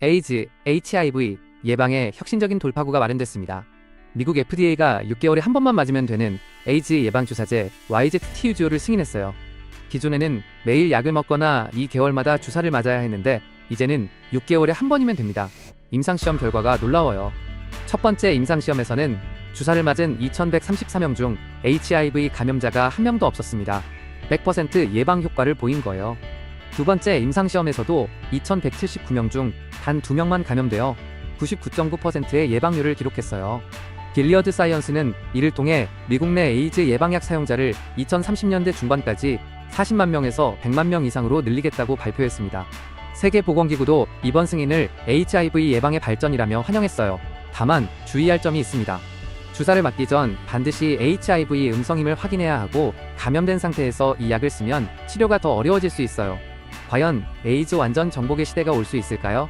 에이즈, HIV 예방에 혁신적인 돌파구가 마련됐습니다. 미국 FDA가 6개월에 한 번만 맞으면 되는 에이즈 예방 주사제 YZTUGO를 승인했어요. 기존에는 매일 약을 먹거나 2개월마다 주사를 맞아야 했는데 이제는 6개월에 한 번이면 됩니다. 임상시험 결과가 놀라워요. 첫 번째 임상시험에서는 주사를 맞은 2134명 중 HIV 감염자가 한 명도 없었습니다. 100% 예방 효과를 보인 거예요. 두 번째 임상시험에서도 2179명 중 단 2명만 감염되어 99.9%의 예방률을 기록했어요. 길리어드 사이언스는 이를 통해 미국 내 에이즈 예방약 사용자를 2030년대 중반까지 40만 명에서 100만 명 이상으로 늘리겠다고 발표했습니다. 세계보건기구도 이번 승인을 HIV 예방의 발전이라며 환영했어요. 다만 주의할 점이 있습니다. 주사를 맞기 전 반드시 HIV 음성임을 확인해야 하고 감염된 상태에서 이 약을 쓰면 치료가 더 어려워질 수 있어요. 과연 에이즈 완전 정복의 시대가 올 수 있을까요?